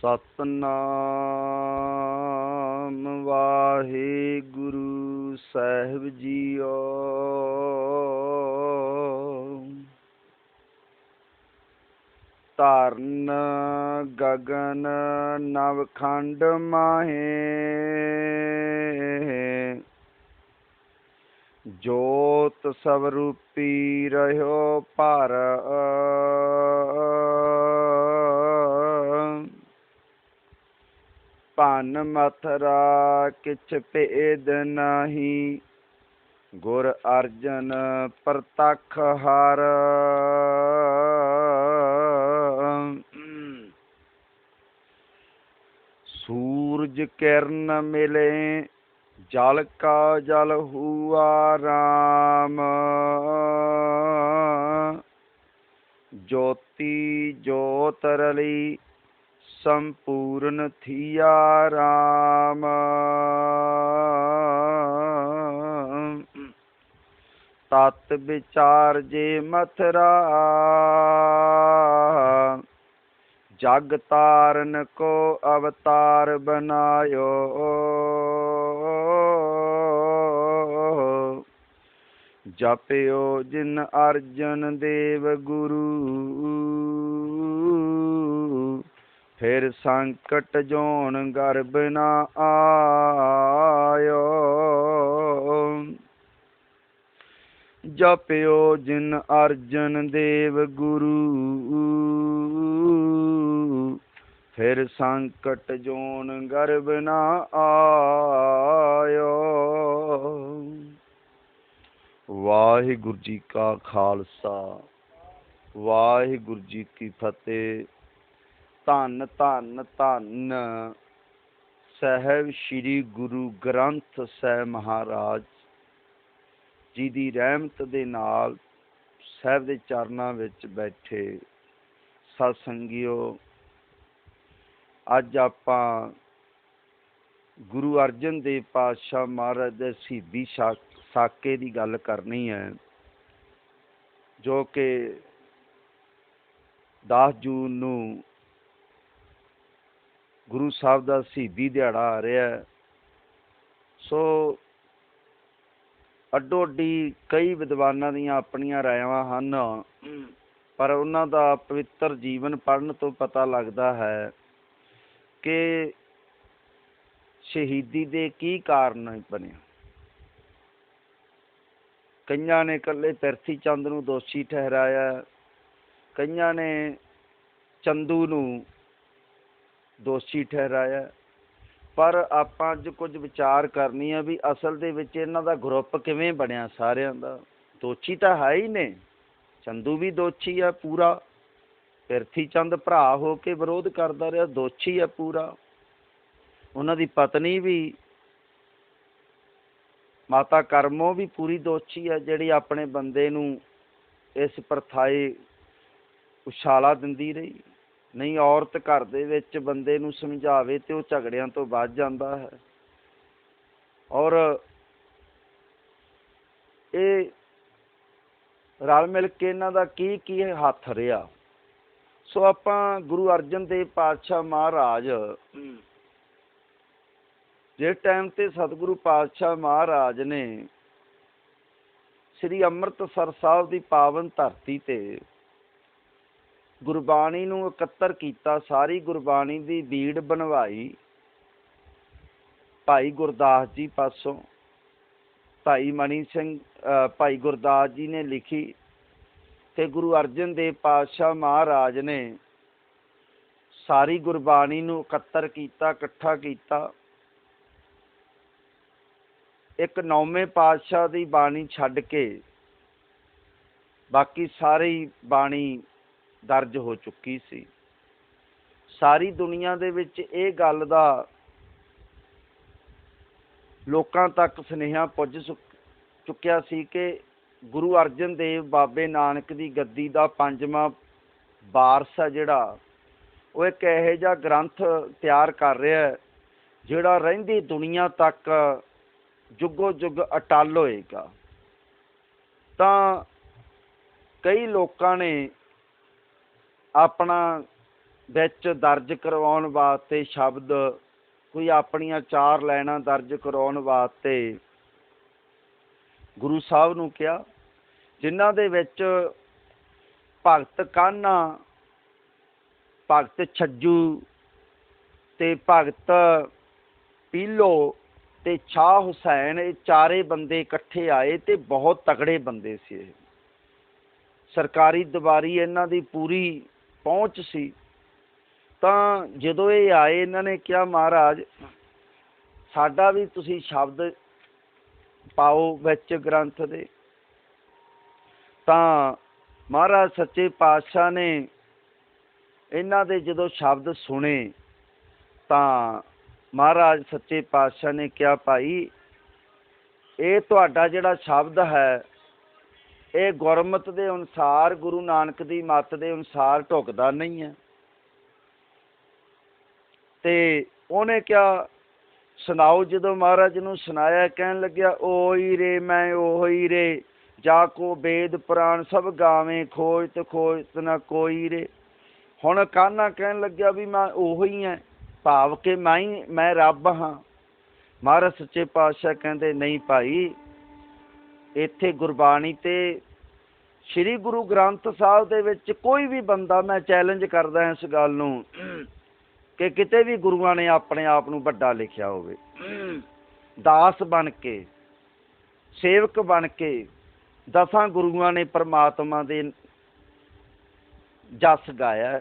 ਸਤਨਾਮ ਵਾਹਿਗੁਰੂ ਸਾਹਿਬ ਜੀਓ। ਤਰਨ ਗਗਨ ਨਵਖੰਡ ਮਾਹੇ। ਜੋਤ ਸਭ ਰੂਪੀ ਰਹਿਓ ਭਰ। ਭਨ ਮਥਰਾ ਕਿਛ ਭੇਦ ਨਹੀਂ। ਗੁਰ ਅਰਜਨ ਪ੍ਰਤਖ ਹਰ। ਸੂਰਜ ਕਿਰਨ ਮਿਲੇ, ਜਲ ਕਾ ਜਲ ਹੁਆ ਰਾਮ। ਜੋਤੀ ਜੋਤ ਰਲੀ ਸੰਪੂਰਨ ਥੀਆ ਰਾਮ। ਤਤ ਵਿਚਾਰ ਜੇ ਮਥਰਾ, ਜਗ ਤਾਰਨ ਕੋ ਅਵਤਾਰ ਬਨਾਇਓ ਜਪਿਓ ਜਿਨ ਅਰਜਨ ਦੇਵ ਗੁਰੂ। ਫਿਰ ਸੰਕਟ ਜੋਨ ਗਰਬ ਨਾ ਆਇਓ। ਜਪਿਓ ਜਿਨ ਅਰਜਨ ਦੇਵ ਗੁਰੂ। ਫਿਰ ਸੰਕਟ ਜੋਨ ਗਰਬ ਨਾ ਆਇਓ। ਵਾਹਿਗੁਰੂ ਜੀ ਕਾ ਖਾਲਸਾ। ਵਾਹਿਗੁਰੂ ਜੀ ਕੀ ਫਤਿਹ। ਧੰਨ ਧੰਨ ਧੰਨ। ਸਾਹਿਬ ਸ੍ਰੀ ਗੁਰੂ ਗ੍ਰੰਥ ਸਾਹਿਬ ਮਹਾਰਾਜ ਜੀ ਦੀ ਰਹਿਮਤ ਦੇ ਨਾਲ ਸਾਹਿਬ ਦੇ ਚਰਨਾਂ ਵਿੱਚ ਬੈਠੇ। ਸਤ ਸੰਗਿਓ, ਅੱਜ ਆਪਾਂ ਗੁਰੂ ਅਰਜਨ ਦੇਵ ਪਾਤਸ਼ਾਹ ਮਹਾਰਾਜ ਦੇ ਸ਼ਹੀਦੀ ਸਾਕੇ ਦੀ ਗੱਲ ਕਰਨੀ ਹੈ, ਜੋ ਕਿ 10 ਜੂਨ ਨੂੰ ਗੁਰੂ ਸਾਹਿਬ ਦਾ ਸ਼ਹੀਦੀ ਦਿਹਾੜਾ ਆ ਰਿਹਾ ਹੈ। ਸੋ ਅੱਡੋ ਅੱਡੀ ਕਈ ਵਿਦਵਾਨਾਂ ਦੀਆਂ ਆਪਣੀਆਂ ਰਾਇਆਂ ਹਨ ਪਰ ਉਹਨਾਂ ਦਾ ਪਵਿੱਤਰ ਜੀਵਨ ਪੜਨ ਤੋਂ ਪਤਾ ਲੱਗਦਾ ਹੈ ਕਿ ਸ਼ਹੀਦੀ ਦੇ ਕੀ ਕਾਰਨ ਬਣੇ ਕਈਆਂ ਨੇ ਇਕੱਲੇ ਪਿਰਥੀ ਚੰਦ ਨੂੰ ਦੋਸ਼ੀ ਠਹਿਰਾਇਆ ਕਈਆਂ ਨੇ ਚੰਦੂ ਨੂੰ ਦੋਸ਼ੀ ਠਹਿਰਾਇਆ ਪਰ ਆਪਾਂ ਅੱਜ ਕੁਝ ਵਿਚਾਰ ਕਰਨੀ ਆ ਵੀ ਅਸਲ ਦੇ ਵਿੱਚ ਇਹਨਾਂ ਦਾ ਗਰੁੱਪ ਕਿਵੇਂ ਬਣਿਆ ਸਾਰਿਆਂ ਦਾ। ਦੋਸ਼ੀ ਤਾਂ ਹੈ ਹੀ ਨੇ। ਚੰਦੂ ਵੀ ਦੋਸ਼ੀ ਆ ਪੂਰਾ। ਪਿਰਥੀ ਚੰਦ ਭਰਾ ਹੋ ਕੇ ਵਿਰੋਧ ਕਰਦਾ ਰਿਹਾ, ਦੋਸ਼ੀ ਆ ਪੂਰਾ। ਉਹਨਾਂ ਦੀ ਪਤਨੀ ਵੀ, ਮਾਤਾ ਕਰਮੋ ਵੀ ਪੂਰੀ ਦੋਸ਼ੀ ਆ, ਜਿਹੜੀ ਆਪਣੇ ਬੰਦੇ ਨੂੰ ਇਸ ਪ੍ਰਥਾਏ ਉਛਾਲਾ ਦਿੰਦੀ ਰਹੀ। ਨਹੀਂ ਔਰਤ ਘਰ ਦੇ ਵਿੱਚ ਬੰਦੇ ਨੂੰ ਸਮਝਾਵੇ ਤੇ ਉਹ ਝਗੜਿਆਂ ਤੋਂ ਬਚ ਜਾਂਦਾ ਹੈ। ਔਰ ਇਹ ਰਲ ਮਿਲ ਕੇ ਇਹਨਾਂ ਦਾ ਕੀ ਕੀ ਹੱਥ ਰਿਹਾ? ਸੋ ਆਪਾਂ ਗੁਰੂ ਅਰਜਨ ਦੇਵ ਪਾਤਸ਼ਾਹ ਮਹਾਰਾਜ ਜਿਸ ਟਾਈਮ ਤੇ ਸਤਿਗੁਰੂ ਪਾਤਸ਼ਾਹ ਮਹਾਰਾਜ ਨੇ ਸ੍ਰੀ ਅੰਮ੍ਰਿਤਸਰ ਸਾਹਿਬ ਦੀ ਪਾਵਨ ਧਰਤੀ ਤੇ ਗੁਰਬਾਣੀ ਨੂੰ ਇਕੱਤਰ ਕੀਤਾ, ਸਾਰੀ ਗੁਰਬਾਣੀ ਦੀ ਬੀੜ ਬਣਵਾਈ। ਭਾਈ ਗੁਰਦਾਸ ਜੀ ਪਾਸੋਂ ਭਾਈ ਮਣੀ ਸਿੰਘ ਭਾਈ ਗੁਰਦਾਸ ਜੀ ਨੇ ਲਿਖੀ ਤੇ ਗੁਰੂ ਅਰਜਨ ਦੇਵ ਪਾਤਸ਼ਾਹ ਮਹਾਰਾਜ ਨੇ ਸਾਰੀ ਗੁਰਬਾਣੀ ਨੂੰ ਇਕੱਤਰ ਕੀਤਾ, ਇਕੱਠਾ ਕੀਤਾ। ਇੱਕ ਨੌਵੇਂ ਪਾਤਸ਼ਾਹ ਦੀ ਬਾਣੀ ਛੱਡ ਕੇ ਬਾਕੀ ਸਾਰੀ ਬਾਣੀ ਦਰਜ ਹੋ ਚੁੱਕੀ ਸੀ। ਸਾਰੀ ਦੁਨੀਆ ਦੇ ਵਿੱਚ ਇਹ ਗੱਲ ਦਾ ਲੋਕਾਂ ਤੱਕ ਸੁਨੇਹਾ ਪੁੱਜ ਚੁੱਕਿਆ ਸੀ ਕਿ ਗੁਰੂ ਅਰਜਨ ਦੇਵ ਬਾਬੇ ਨਾਨਕ ਦੀ ਗੱਦੀ ਦਾ ਪੰਜਵਾਂ ਵਾਰਸ ਹੈ ਜਿਹੜਾ, ਉਹ ਇੱਕ ਇਹੋ ਜਿਹਾ ਗ੍ਰੰਥ ਤਿਆਰ ਕਰ ਰਿਹਾ ਜਿਹੜਾ ਰਹਿੰਦੀ ਦੁਨੀਆ ਤੱਕ ਜੁਗੋ ਜੁਗ ਅਟਲ ਹੋਏਗਾ। ਤਾਂ ਕਈ ਲੋਕਾਂ ਨੇ ਆਪਣਾ ਵਿੱਚ ਦਰਜ ਕਰਵਾਉਣ ਵਾਸਤੇ ਸ਼ਬਦ, ਕੋਈ ਆਪਣੀਆਂ ਚਾਰ ਲਾਈਨਾਂ ਦਰਜ ਕਰਾਉਣ ਵਾਸਤੇ ਗੁਰੂ ਸਾਹਿਬ ਨੂੰ ਕਿਹਾ, ਜਿਨ੍ਹਾਂ ਦੇ ਵਿੱਚ ਭਗਤ ਕਾਨਾ, ਭਗਤ ਛੱਜੂ ਤੇ ਭਗਤ ਪੀਲੋ ਤੇ ਸ਼ਾਹ ਹੁਸੈਨ, ਇਹ ਚਾਰੇ ਬੰਦੇ ਇਕੱਠੇ ਆਏ ਤੇ ਬਹੁਤ ਤਕੜੇ ਬੰਦੇ ਸੀ ਇਹ। ਸਰਕਾਰੀ ਦਵਾਰੀ ਇਹਨਾਂ ਦੀ ਪੂਰੀ ਪਹੁੰਚ ਸੀ, ਤਾਂ ਜਦੋਂ ਇਹ ਆਏ, ਇਹਨਾਂ ਨੇ ਕਿਹਾ, ਮਹਾਰਾਜ, ਸਾਡਾ ਵੀ ਤੁਸੀਂ ਸ਼ਬਦ ਪਾਓ ਵਿੱਚ ਗ੍ਰੰਥ ਦੇ। ਤਾਂ ਮਹਾਰਾਜ ਸੱਚੇ ਪਾਤਸ਼ਾਹ ਨੇ ਇਹਨਾਂ ਦੇ ਜਦੋਂ ਸ਼ਬਦ ਸੁਣੇ, ਤਾਂ ਮਹਾਰਾਜ ਸੱਚੇ ਪਾਤਸ਼ਾਹ ਨੇ ਕਿਹਾ, ਭਾਈ, ਇਹ ਤੁਹਾਡਾ ਜਿਹੜਾ ਸ਼ਬਦ ਹੈ ਇਹ ਗੁਰਮਤ ਦੇ ਅਨੁਸਾਰ ਗੁਰੂ ਨਾਨਕ ਦੀ ਮੱਤ ਦੇ ਅਨੁਸਾਰ ਢੁਕਦਾ ਨਹੀਂ ਹੈ। ਤੇ ਉਹਨੇ ਕਿਹਾ, ਸੁਣਾਓ, ਜਦੋਂ ਮਹਾਰਾਜ ਨੂੰ ਸੁਣਾਇਆ, ਕਹਿਣ ਲੱਗਿਆ, ਓਹੀ ਰੇ, ਮੈਂ ਓਹੀ ਰੇ, ਜਾ ਕੋ ਵੇਦ ਪੁਰਾਣ ਸਭ ਗਾਵੇਂ, ਖੋਜ ਤੇ ਖੋਜ ਨਾ ਕੋਈ ਰੇ। ਹੁਣ ਕਾਨਾ ਕਹਿਣ ਲੱਗਿਆ ਵੀ ਮੈਂ ਉਹੀ ਹਾਂ ਭਾਵ ਕਿ ਮੈਂ ਹੀ, ਮੈਂ ਰੱਬ ਹਾਂ। ਮਹਾਰਾਜ ਸੱਚੇ ਪਾਤਸ਼ਾਹ ਕਹਿੰਦੇ, ਨਹੀਂ ਭਾਈ ਇੱਥੇ ਗੁਰਬਾਣੀ ਤੇ ਸ੍ਰੀ ਗੁਰੂ ਗ੍ਰੰਥ ਸਾਹਿਬ ਦੇ ਵਿੱਚ ਕੋਈ ਵੀ ਬੰਦਾ ਮੈਂ ਚੈਲੰਜ ਕਰਦਾ ਇਸ ਗੱਲ ਨੂੰ ਕਿ ਕਿਤੇ ਵੀ ਗੁਰੂਆਂ ਨੇ ਆਪਣੇ ਆਪ ਨੂੰ ਵੱਡਾ ਲਿਖਿਆ ਹੋਵੇ। ਦਾਸ ਬਣ ਕੇ, ਸੇਵਕ ਬਣ ਕੇ ਦਸਾਂ ਗੁਰੂਆਂ ਨੇ ਪਰਮਾਤਮਾ ਦੇ ਜਸ ਗਾਇਆ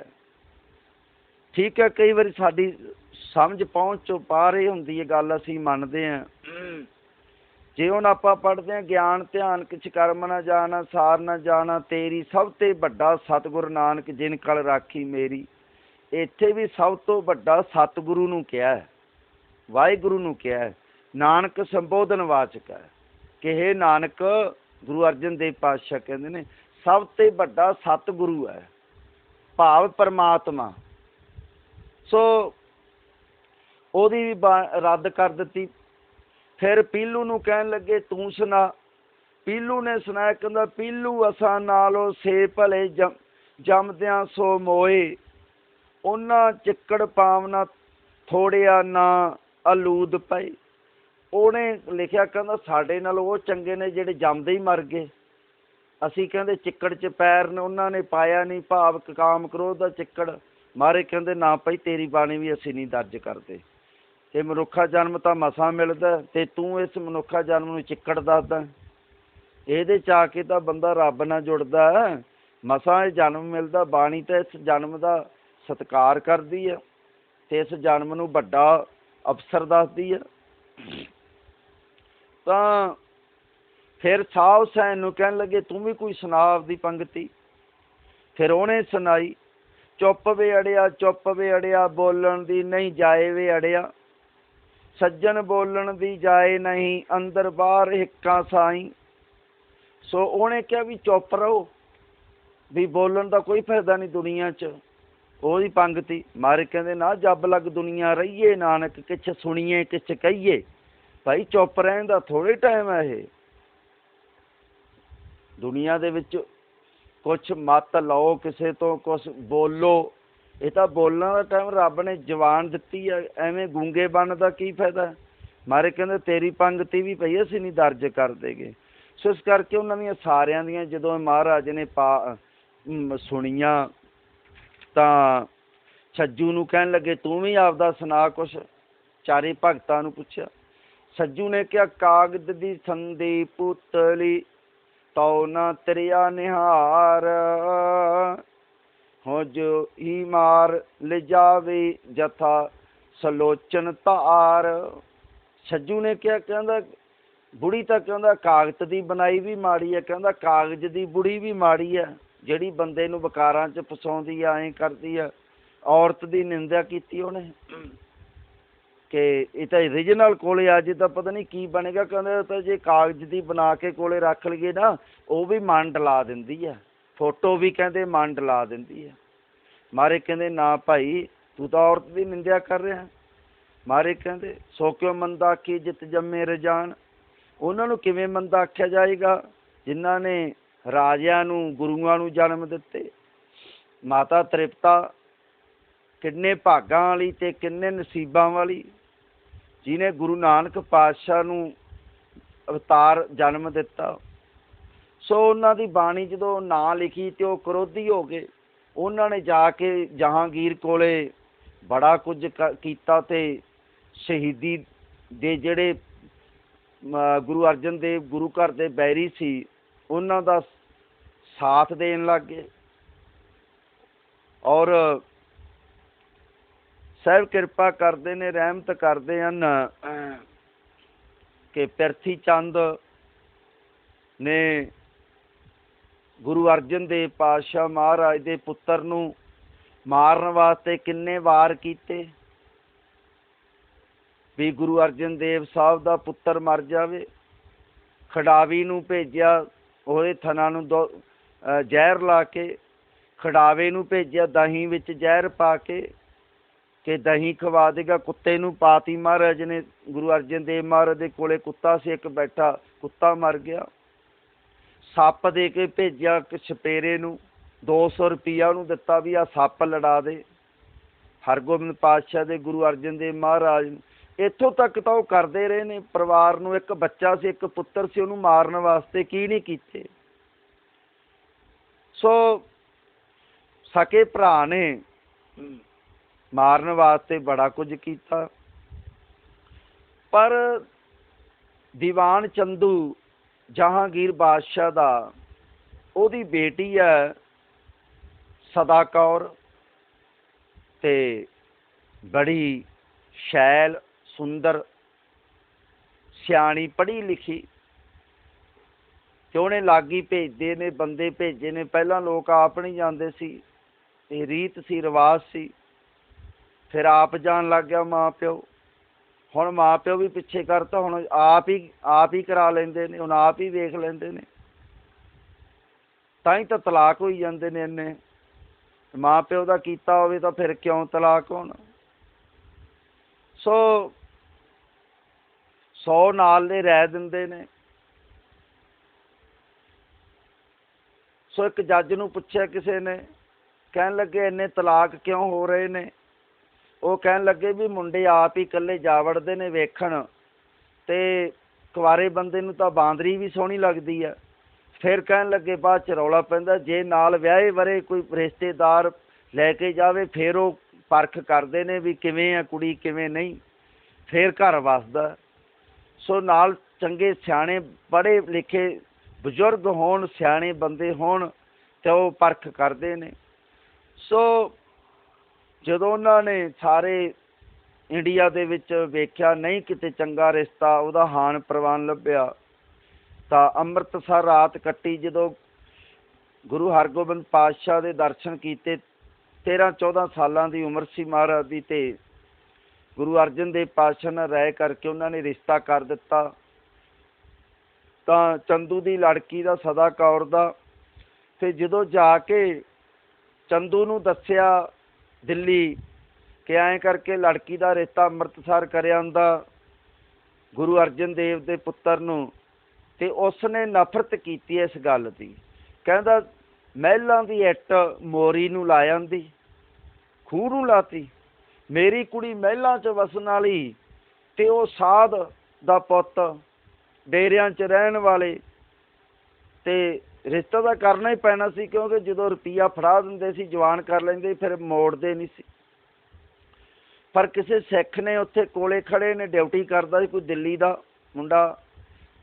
ਠੀਕ ਹੈ, ਕਈ ਵਾਰੀ ਸਾਡੀ ਸਮਝ ਪਹੁੰਚ ਚੋਂ ਪਾਰ ਹੁੰਦੀ ਹੈ, ਗੱਲ ਅਸੀਂ ਮੰਨਦੇ ਹਾਂ। ਜੇ ਹੁਣ ਆਪਾਂ ਪੜ੍ਹਦੇ ਹਾਂ, ਗਿਆਨ, ਧਿਆਨ, ਕਿਛ ਕਰਮ ਨਾ ਜਾਣਾ, ਸਾਰ ਨਾ ਜਾਣਾ, ਤੇਰੀ ਸਭ ਤੇ ਵੱਡਾ ਸਤਿਗੁਰ ਨਾਨਕ ਜਿਨ ਕਲ ਰਾਖੀ ਮੇਰੀ। ਇੱਥੇ ਵੀ ਸਭ ਤੋਂ ਵੱਡਾ ਸਤਿਗੁਰੂ ਨੂੰ ਕਿਹਾ ਹੈ, ਵਾਹਿਗੁਰੂ ਨੂੰ ਕਿਹਾ ਹੈ, ਨਾਨਕ ਸੰਬੋਧਨ ਵਾਚਕ ਹੈ। ਕਿ ਇਹ ਨਾਨਕ, ਗੁਰੂ ਅਰਜਨ ਦੇਵ ਪਾਤਸ਼ਾਹ ਕਹਿੰਦੇ ਨੇ, ਸਭ ਤੋਂ ਵੱਡਾ ਸਤਿਗੁਰੂ ਹੈ, ਭਾਵ ਪਰਮਾਤਮਾ। ਸੋ ਉਹਦੀ ਵੀ ਰੱਦ ਕਰ ਦਿੱਤੀ। ਫਿਰ ਪੀਲੂ ਨੂੰ ਕਹਿਣ ਲੱਗੇ, ਤੂੰ ਸੁਣਾ। ਪੀਲੂ ਨੇ ਸੁਣਾਇਆ, ਕਹਿੰਦਾ, ਪੀਲੂ, ਅਸਾਂ ਨਾਲੋਂ ਸੇ ਭਲੇ ਜੰਮਦਿਆਂ ਸੋ ਮੋਏ। ਉਹਨਾਂ ਚਿੱਕੜ ਪਾਵਨਾ ਥੋੜਿਆ ਨਾ ਅਲੂਦ ਪਏ। ਉਹਨੇ ਲਿਖਿਆ, ਕਹਿੰਦਾ, ਸਾਡੇ ਨਾਲ ਉਹ ਚੰਗੇ ਨੇ ਜਿਹੜੇ ਜੰਮਦੇ ਹੀ ਮਰ ਗਏ। ਅਸੀਂ ਕਹਿੰਦੇ, ਚਿੱਕੜ 'ਚ ਪੈਰ ਨੇ, ਉਹਨਾਂ ਨੇ ਪਾਇਆ ਨਹੀਂ। ਭਾਵ ਕਾਮ ਕ੍ਰੋਧ ਦਾ ਚਿੱਕੜ। ਮਾਰੇ ਕਹਿੰਦੇ, ਨਾ ਭਾਈ, ਤੇਰੀ ਬਾਣੀ ਵੀ ਅਸੀਂ ਨਹੀਂ ਦਰਜ ਕਰਦੇ। ਇਹ ਮਨੁੱਖਾ ਜਨਮ ਤਾਂ ਮਸਾਂ ਮਿਲਦਾ ਤੇ ਤੂੰ ਇਸ ਮਨੁੱਖਾ ਜਨਮ ਨੂੰ ਚਿੱਕੜ ਦੱਸਦਾ ਇਹਦੇ ਚ ਆ ਕੇ ਤਾਂ ਬੰਦਾ ਰੱਬ ਨਾਲ ਜੁੜਦਾ ਮਸਾਂ ਇਹ ਜਨਮ ਮਿਲਦਾ, ਬਾਣੀ ਤਾਂ ਇਸ ਜਨਮ ਦਾ ਸਤਿਕਾਰ ਕਰਦੀ ਹੈ ਤੇ ਇਸ ਜਨਮ ਨੂੰ ਵੱਡਾ ਅਫਸਰ ਦੱਸਦੀ ਹੈ। ਤਾਂ ਫਿਰ ਸ਼ਾਹ ਹੁਸੈਨ ਨੂੰ ਕਹਿਣ ਲੱਗੇ, ਤੂੰ ਵੀ ਕੋਈ ਸੁਣਾ ਆਪਦੀ ਪੰਗਤੀ? ਫਿਰ ਉਹਨੇ ਸੁਣਾਈ, ਚੁੱਪ ਵੇ ਅੜਿਆ ਚੁੱਪ ਵੇ ਅੜਿਆ ਬੋਲਣ ਦੀ ਨਹੀਂ ਜਾਏ ਵੇ ਅੜਿਆ ਸੱਜਣ ਬੋਲਣ ਦੀ ਜਾਏ ਨਹੀਂ, ਅੰਦਰ ਬਾਹਰ ਹਿੱਕਾਂ ਸਾਈ। ਸੋ ਉਹਨੇ ਕਿਹਾ ਵੀ ਚੁੱਪ ਰਹੋ, ਵੀ ਬੋਲਣ ਦਾ ਕੋਈ ਫਾਇਦਾ ਨਹੀਂ ਦੁਨੀਆ 'ਚ। ਉਹਦੀ ਪੰਗਤੀ ਮਾਰੇ ਕਹਿੰਦੇ, ਨਾ ਜੱਬ ਲੱਗ ਦੁਨੀਆ ਰਹੀਏ, ਨਾਨਕ ਕਿਛ ਸੁਣੀਏ, ਕਿਛ ਕਹੀਏ। ਭਾਈ ਚੁੱਪ ਰਹਿਣ ਦਾ ਥੋੜੇ ਟਾਈਮ ਹੈ ਇਹ। ਦੁਨੀਆ ਦੇ ਵਿੱਚ ਕੁਛ ਮਤ ਲਓ, ਕਿਸੇ ਤੋਂ ਕੁਛ ਬੋਲੋ ਇਹ ਤਾਂ ਬੋਲਣ ਦਾ ਟਾਈਮ ਰੱਬ ਨੇ ਜਵਾਨ ਦਿੱਤੀ ਹੈ ਐਵੇਂ ਗੂੰਗੇ ਬਣਨ ਦਾ ਕੀ ਫਾਇਦਾ? ਮਾਰੇ ਕਹਿੰਦੇ, ਤੇਰੀ ਪੰਗਤੀ ਵੀ ਪਈ, ਅਸੀਂ ਨਹੀਂ ਦਰਜ ਕਰ ਦੇਗੇ। ਸੋ ਇਸ ਕਰਕੇ ਉਹਨਾਂ ਦੀਆਂ ਸਾਰਿਆਂ ਦੀਆਂ, ਜਦੋਂ ਮਹਾਰਾਜ ਨੇ ਪਾ ਸੁਣੀਆਂ, ਤਾਂ ਸੱਜੂ ਨੂੰ ਕਹਿਣ ਲੱਗੇ, ਤੂੰ ਵੀ ਆਪਦਾ ਸੁਣਾ ਕੁਛ। ਚਾਰੇ ਭਗਤਾਂ ਨੂੰ ਪੁੱਛਿਆ। ਸੱਜੂ ਨੇ ਕਿਹਾ, ਕਾਗਦ ਦੀ ਸੰਦੀ ਪੁਤਲੀ ਤਉ ਨਾ ਤਰਿਆ ਨਿਹਾਰ। ਹੋ ਹੀ ਮਾਰ ਲਿਜਾਵੇ ਜਥਾ, ਸਲੋਚਨ ਤਾਰ ਸੱਜੂ ਨੇ ਕਿਹਾ, ਕਹਿੰਦਾ, ਬੁੜੀ ਤਾਂ ਕਹਿੰਦਾ ਕਾਗਜ਼ ਦੀ ਬਣਾਈ ਵੀ ਮਾੜੀ ਹੈ ਕਹਿੰਦਾ, ਕਾਗਜ਼ ਦੀ ਬੁੜੀ ਵੀ ਮਾੜੀ ਹੈ ਜਿਹੜੀ ਬੰਦੇ ਨੂੰ ਵਿਕਾਰਾਂ 'ਚ ਫਸਾਉਂਦੀ ਆ, ਐਂ ਕਰਦੀ ਆ। ਔਰਤ ਦੀ ਨਿੰਦਿਆ ਕੀਤੀ ਉਹਨੇ। ਕਿ ਇਹ ਤਾਂ ਰੀਜਨਲ ਕੋਲੇ ਆ ਜੇ ਤਾਂ ਪਤਾ ਨਹੀਂ ਕੀ ਬਣੇਗਾ, ਕਹਿੰਦੇ ਤਾਂ ਜੇ ਕਾਗਜ਼ ਦੀ ਬਣਾ ਕੇ ਕੋਲੇ ਰੱਖ ਲਈਏ ਨਾ, ਉਹ ਵੀ ਮਨ ਡਲਾ ਦਿੰਦੀ ਆ। ਫੋਟੋ ਵੀ ਕਹਿੰਦੇ ਮਨ ਡਲਾ ਦਿੰਦੀ ਹੈ। ਮਾਰੇ ਕਹਿੰਦੇ, ਨਾ ਭਾਈ, ਤੂੰ ਤਾਂ ਔਰਤ ਦੀ ਨਿੰਦਿਆ ਕਰ ਰਿਹਾ ਮਾਰੇ ਕਹਿੰਦੇ, ਸੋ ਕਿਉਂ ਮੰਦਾ ਕੀ ਜਿਤ ਜੰਮੇ ਰਜਾਨ? ਉਹਨਾਂ ਨੂੰ ਕਿਵੇਂ ਮੰਦਾ ਆਖਿਆ ਜਾਏਗਾ? ਜਿਨ੍ਹਾਂ ਨੇ ਰਾਜਿਆਂ ਨੂੰ, ਗੁਰੂਆਂ ਨੂੰ ਜਨਮ ਦਿੱਤੇ। ਮਾਤਾ ਤ੍ਰਿਪਤਾ ਕਿੰਨੇ ਭਾਗਾਂ ਵਾਲੀ ਤੇ ਕਿੰਨੇ ਨਸੀਬਾਂ ਵਾਲੀ ਜਿਨੇ ਗੁਰੂ ਨਾਨਕ ਪਾਤਸ਼ਾਹ ਨੂੰ ਅਵਤਾਰ ਜਨਮ ਦਿੱਤਾ। ਸੋ ਉਹਨਾਂ ਦੀ ਬਾਣੀ ਜਦੋਂ ਨਾਂ ਲਿਖੀ ਤੇ ਉਹ ਕਰੋਧੀ ਹੋ ਗਏ ਉਹਨਾਂ ਨੇ ਜਾ ਕੇ ਜਹਾਂਗੀਰ ਕੋਲੇ ਬੜਾ ਕੁਝ ਕੀਤਾ ਤੇ ਸ਼ਹੀਦੀ ਦੇ ਜਿਹੜੇ ਗੁਰੂ ਅਰਜਨ ਦੇਵ ਗੁਰੂ ਘਰ ਦੇ ਬੈਰੀ ਸੀ ਉਹਨਾਂ ਦਾ ਸਾਥ ਦੇਣ ਲੱਗ ਗਏ। ਔਰ ਸਾਹਿਬ ਕਿਰਪਾ ਕਰਦੇ ਨੇ ਰਹਿਮਤ ਕਰਦੇ ਹਨ ਕਿ ਪਿਰਥੀ ਚੰਦ ਨੇ ਗੁਰੂ ਅਰਜਨ ਦੇਵ ਪਾਤਸ਼ਾਹ ਮਹਾਰਾਜ ਦੇ ਪੁੱਤਰ ਨੂੰ ਮਾਰਨ ਵਾਸਤੇ ਕਿੰਨੇ ਵਾਰ ਕੀਤੇ? ਵੀ ਗੁਰੂ ਅਰਜਨ ਦੇਵ ਸਾਹਿਬ ਦਾ ਪੁੱਤਰ ਮਰ ਜਾਵੇ ਖਡਾਵੀ ਨੂੰ ਭੇਜਿਆ ਉਹਦੇ ਥਣਾ ਨੂੰ ਦੋ ਜ਼ਹਿਰ ਲਾ ਕੇ ਖਡਾਵੇ ਨੂੰ ਭੇਜਿਆ ਦਹੀਂ ਵਿੱਚ ਜ਼ਹਿਰ ਪਾ ਕੇ ਕਿ ਦਹੀਂ ਖਵਾ ਦੇਗਾ, ਕੁੱਤੇ ਨੂੰ ਪਾਤੀ ਮਹਾਰਾਜ ਨੇ, ਗੁਰੂ ਅਰਜਨ ਦੇਵ ਮਹਾਰਾਜ ਦੇ ਕੋਲੇ ਕੁੱਤਾ ਸੀ, ਇੱਕ ਬੈਠਾ ਕੁੱਤਾ ਮਰ ਗਿਆ। ਸੱਪ ਦੇ ਕੇ ਭੇਜਿਆ ਇੱਕ ਛਪੇਰੇ ਨੂੰ 200 ਰੁਪਈਆ ਉਹਨੂੰ ਦਿੱਤਾ ਵੀ ਆ ਸੱਪ ਲੜਾ ਦੇ। ਹਰਗੋਬਿੰਦ ਪਾਤਸ਼ਾਹ ਦੇ ਗੁਰੂ ਅਰਜਨ ਦੇਵ ਮਹਾਰਾਜ ਨੂੰ। ਇੱਥੋਂ ਤੱਕ ਤਾਂ ਉਹ ਕਰਦੇ ਰਹੇ ਨੇ ਪਰਿਵਾਰ ਨੂੰ ਇੱਕ ਬੱਚਾ ਸੀ ਇੱਕ ਪੁੱਤਰ ਸੀ ਉਹਨੂੰ ਮਾਰਨ ਵਾਸਤੇ ਕੀ ਨਹੀਂ ਕੀਤੇ। ਸੋ ਸਕੇ ਭਰਾ ਨੇ ਮਾਰਨ ਵਾਸਤੇ ਬੜਾ ਕੁਝ ਕੀਤਾ। ਪਰ ਦੀਵਾਨ ਚੰਦੂ ਜਹਾਂਗੀਰ ਬਾਦਸ਼ਾਹ ਦਾ ਉਹਦੀ ਬੇਟੀ ਹੈ ਸਦਾ ਕੌਰ ਤੇ ਬੜੀ ਸ਼ੈਲ, ਸੁੰਦਰ, ਸਿਆਣੀ, ਪੜ੍ਹੀ ਲਿਖੀ। ਤੇ ਉਹਨੇ ਲਾਗੀ ਭੇਜਦੇ ਨੇ, ਬੰਦੇ ਭੇਜੇ ਨੇ। ਪਹਿਲਾਂ ਲੋਕ ਆਪ ਨਹੀਂ ਜਾਂਦੇ ਸੀ। ਇਹ ਰੀਤ ਸੀ, ਰਿਵਾਜ ਸੀ। ਫਿਰ ਆਪ ਜਾਣ ਲੱਗ ਗਿਆ ਮਾਂ ਪਿਓ। ਹੁਣ ਮਾਂ ਪਿਓ ਵੀ ਪਿੱਛੇ ਕਰਤਾ, ਹੁਣ ਆਪ ਹੀ ਆਪ ਹੀ ਕਰਾ ਲੈਂਦੇ ਨੇ, ਹੁਣ ਆਪ ਹੀ ਵੇਖ ਲੈਂਦੇ ਨੇ। ਤਾਂ ਹੀ ਤਾਂ ਤਲਾਕ ਹੋਈ ਜਾਂਦੇ ਨੇ ਇੰਨੇ। ਮਾਂ ਪਿਓ ਦਾ ਕੀਤਾ ਹੋਵੇ ਤਾਂ ਫਿਰ ਕਿਉਂ ਤਲਾਕ ਹੋਣ? ਸੋ, ਸੌ ਨਾਲ ਦੇ ਰਹਿ ਦਿੰਦੇ ਨੇ। ਸੋ ਇੱਕ ਜੱਜ ਨੂੰ ਪੁੱਛਿਆ ਕਿਸੇ ਨੇ, ਕਹਿਣ ਲੱਗੇ ਇੰਨੇ ਤਲਾਕ ਕਿਉਂ ਹੋ ਰਹੇ ਨੇ? ਉਹ ਕਹਿਣ ਲੱਗੇ ਵੀ ਮੁੰਡੇ ਆਪ ਹੀ ਇਕੱਲੇ ਜਾ ਵੜਦੇ ਨੇ ਵੇਖਣ ਤੇ ਕੁਆਰੇ ਬੰਦੇ ਨੂੰ ਤਾਂ ਬਾਂਦਰੀ ਵੀ ਸੋਹਣੀ ਲੱਗਦੀ ਆ। ਫਿਰ ਕਹਿਣ ਲੱਗੇ ਬਾਅਦ ਚ ਰੌਲਾ ਪੈਂਦਾ, ਜੇ ਨਾਲ ਵਿਆਹੇ ਵਰੇ ਕੋਈ ਰਿਸ਼ਤੇਦਾਰ ਲੈ ਕੇ ਜਾਵੇ, ਫਿਰ ਉਹ ਪਰਖ ਕਰਦੇ ਨੇ ਵੀ ਕਿਵੇਂ ਆ ਕੁੜੀ, ਕਿਵੇਂ ਨਹੀਂ। ਫਿਰ ਘਰ ਵਸਦਾ। ਸੋ ਨਾਲ ਚੰਗੇ ਸਿਆਣੇ, ਪੜ੍ਹੇ ਲਿਖੇ ਬਜ਼ੁਰਗ ਹੋਣ, ਸਿਆਣੇ ਬੰਦੇ ਹੋਣ ਤੇ ਉਹ ਪਰਖ ਕਰਦੇ ਨੇ। ਸੋ ਜਦੋਂ ਉਹਨਾਂ ਨੇ ਸਾਰੇ ਇੰਡੀਆ ਦੇ ਵਿੱਚ ਵੇਖਿਆ, ਨਹੀਂ ਕਿਤੇ ਚੰਗਾ ਰਿਸ਼ਤਾ, ਉਹਦਾ ਹਾਨ ਪ੍ਰਵਾਨ ਲੱਭਿਆ, ਤਾਂ ਅੰਮ੍ਰਿਤਸਰ ਰਾਤ ਕੱਟੀ ਜਦੋਂ ਗੁਰੂ ਹਰਗੋਬਿੰਦ ਪਾਤਸ਼ਾਹ ਦੇ ਦਰਸ਼ਨ ਕੀਤੇ 13 14 ਸਾਲਾਂ ਦੀ ਉਮਰ ਸੀ ਮਹਾਰਾਜ ਦੀ ਤੇ ਗੁਰੂ ਅਰਜਨ ਦੇਵ ਪਾਤਸ਼ਾਹ ਨਾਲ ਰਹਿ ਕਰਕੇ ਉਹਨਾਂ ਨੇ ਰਿਸ਼ਤਾ ਕਰ ਦਿੱਤਾ। ਤਾਂ ਚੰਦੂ ਦੀ ਲੜਕੀ ਦਾ ਸਦਾ ਕੌਰ ਦਾ, ਤੇ ਜਦੋਂ ਜਾ ਕੇ ਚੰਦੂ ਨੂੰ ਦੱਸਿਆ ਦਿੱਲੀ, ਕਿ ਐਂ ਕਰਕੇ ਲੜਕੀ ਦਾ ਰੇਤਾ ਅੰਮ੍ਰਿਤਸਰ ਕਰਿਆ ਹੁੰਦਾ, ਗੁਰੂ ਅਰਜਨ ਦੇਵ ਦੇ ਪੁੱਤਰ ਨੂੰ, ਤੇ ਉਸ ਨੇ ਨਫ਼ਰਤ ਕੀਤੀ ਇਸ ਗੱਲ ਦੀ। ਕਹਿੰਦਾ, ਮਹਿਲਾਂ ਦੀ ਇੱਟ ਮੋਰੀ ਨੂੰ ਲਾ ਜਾਂਦੀ ਖੂਹ ਨੂੰ ਲਾਤੀ, ਮੇਰੀ ਕੁੜੀ ਮਹਿਲਾਂ 'ਚ ਵਸਣ ਵਾਲੀ, ਤੇ ਉਹ ਸਾਧ ਦਾ ਪੁੱਤ ਡੇਰਿਆਂ 'ਚ ਰਹਿਣ ਵਾਲੇ, ਤੇ ਰਿਸ਼ਤਾ ਤਾਂ ਕਰਨਾ ਹੀ ਪੈਣਾ ਸੀ ਕਿਉਂਕਿ ਜਦੋਂ ਰੁਪਈਆ ਫੜਾ ਦਿੰਦੇ ਸੀ, ਜਵਾਨ ਕਰ ਲੈਂਦੇ, ਫਿਰ ਮੋੜਦੇ ਨਹੀਂ ਸੀ। ਪਰ ਕਿਸੇ ਸਿੱਖ ਨੇ ਉੱਥੇ ਕੋਲੇ ਖੜੇ ਨੇ, ਡਿਊਟੀ ਕਰਦਾ ਸੀ, ਕੋਈ ਦਿੱਲੀ ਦਾ ਮੁੰਡਾ।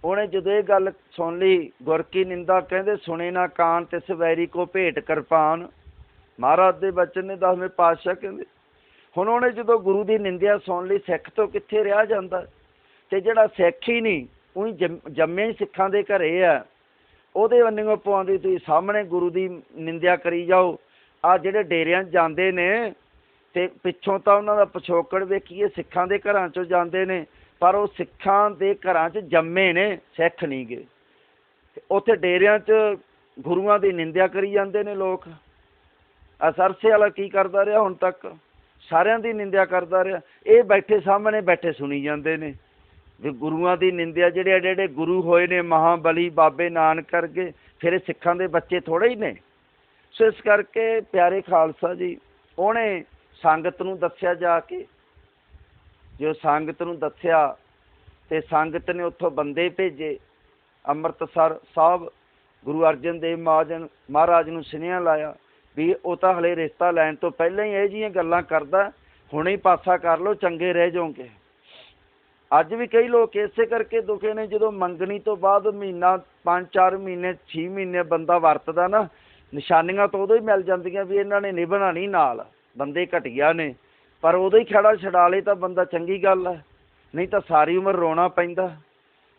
ਉਹਨੇ ਜਦੋਂ ਇਹ ਗੱਲ ਸੁਣ ਲਈ ਗੁਰ ਕੀ ਨਿੰਦਾ ਕਹਿੰਦੇ, ਸੁਣੇ ਨਾ ਕਾਨ ਤੇ ਸਵੈਰੀ ਕੋ ਭੇਟ ਕਿਰਪਾਨ ਮਹਾਰਾਜ ਦੇ ਬਚਨ ਨੇ ਦਸਵੇਂ ਪਾਤਸ਼ਾਹ ਕਹਿੰਦੇ। ਹੁਣ ਉਹਨੇ ਜਦੋਂ ਗੁਰੂ ਦੀ ਨਿੰਦਿਆ ਸੁਣ ਲਈ, ਸਿੱਖ ਤੋਂ ਕਿੱਥੇ ਰਿਹਾ ਜਾਂਦਾ? ਤੇ ਜਿਹੜਾ ਸਿੱਖ ਹੀ ਨਹੀਂ, ਉਹੀ ਜੰਮੇ ਹੀ ਸਿੱਖਾਂ ਦੇ ਘਰੇ ਆ। ਉਹਦੇ ਵੰਨਿਓ ਪਵਾਉਂਦੀ ਤੁਸੀਂ ਸਾਹਮਣੇ ਗੁਰੂ ਦੀ ਨਿੰਦਿਆ ਕਰੀ ਜਾਓ। ਆ ਜਿਹੜੇ ਡੇਰਿਆਂ 'ਚ ਜਾਂਦੇ ਨੇ ਤੇ ਪਿੱਛੋਂ ਤਾਂ ਉਹਨਾਂ ਦਾ ਪਿਛੋਕੜ ਵੇਖੀਏ, ਸਿੱਖਾਂ ਦੇ ਘਰਾਂ 'ਚੋਂ ਜਾਂਦੇ ਨੇ, ਪਰ ਉਹ ਸਿੱਖਾਂ ਦੇ ਘਰਾਂ 'ਚ ਜੰਮੇ ਨੇ, ਸਿੱਖ ਨਹੀਂ ਗਏ ਉੱਥੇ ਡੇਰਿਆਂ 'ਚ ਗੁਰੂਆਂ ਦੀ ਨਿੰਦਿਆ ਕਰੀ ਜਾਂਦੇ ਨੇ ਲੋਕ। ਆ ਸਰਸੇ ਵਾਲਾ ਕੀ ਕਰਦਾ ਰਿਹਾ ਹੁਣ ਤੱਕ? ਸਾਰਿਆਂ ਦੀ ਨਿੰਦਿਆ ਕਰਦਾ ਰਿਹਾ। ਇਹ ਬੈਠੇ ਸਾਹਮਣੇ ਬੈਠੇ ਸੁਣੀ ਜਾਂਦੇ ਨੇ। ਵੀ ਗੁਰੂਆਂ ਦੀ ਨਿੰਦਿਆ ਜਿਹੜੇ ਐਡੇ ਐਡੇ ਗੁਰੂ ਹੋਏ ਨੇ, ਮਹਾਬਲੀ ਬਾਬੇ ਨਾਨਕ ਕਰਕੇ ਫਿਰ ਇਹ ਸਿੱਖਾਂ ਦੇ ਬੱਚੇ ਥੋੜੇ ਹੀ ਨੇ। ਸੋ ਇਸ ਕਰਕੇ ਪਿਆਰੇ ਖਾਲਸਾ ਜੀ, ਉਹਨੇ ਸੰਗਤ ਨੂੰ ਦੱਸਿਆ ਜਾ ਕੇ। ਜੋ ਸੰਗਤ ਨੂੰ ਦੱਸਿਆ ਤੇ ਸੰਗਤ ਨੇ ਉੱਥੋਂ ਬੰਦੇ ਭੇਜੇ। ਅੰਮ੍ਰਿਤਸਰ ਸਾਹਿਬ, ਗੁਰੂ ਅਰਜਨ ਦੇਵ ਮਹਾਜਨ, ਮਹਾਰਾਜ ਨੂੰ ਸੁਨੇਹਾ ਲਾਇਆ ਵੀ ਉਹ ਤਾਂ ਹਲੇ ਰਿਸ਼ਤਾ ਲੈਣ ਤੋਂ ਪਹਿਲਾਂ ਹੀ ਇਹ ਜੀਆਂ ਗੱਲਾਂ ਕਰਦਾ, ਹੁਣੇ ਹੀ ਪਾਸਾ ਕਰ ਲਓ, ਚੰਗੇ ਰਹਿ ਜਾਓਗੇ। ਅੱਜ ਵੀ ਕਈ ਲੋਕ ਇਸੇ ਕਰਕੇ ਦੁਖੇ ਨੇ ਜਦੋਂ ਮੰਗਣੀ ਤੋਂ ਬਾਅਦ ਮਹੀਨਾ 5-4 ਮਹੀਨੇ 6 ਮਹੀਨੇ ਬੰਦਾ ਵਰਤਦਾ ਨਾ, ਨਿਸ਼ਾਨੀਆਂ ਤਾਂ ਉਦੋਂ ਹੀ ਮਿਲ ਜਾਂਦੀਆਂ ਵੀ ਇਹਨਾਂ ਨੇ ਨਿਭਣਾ ਨਹੀਂ ਨਾਲ, ਬੰਦੇ ਘਟੀਆ ਨੇ, ਪਰ ਉਦੋਂ ਹੀ ਖੜਾ ਛਡਾ ਲੇ ਤਾਂ ਬੰਦਾ ਚੰਗੀ ਗੱਲ ਹੈ ਨਹੀਂ ਤਾਂ ਸਾਰੀ ਉਮਰ ਰੋਣਾ ਪੈਂਦਾ।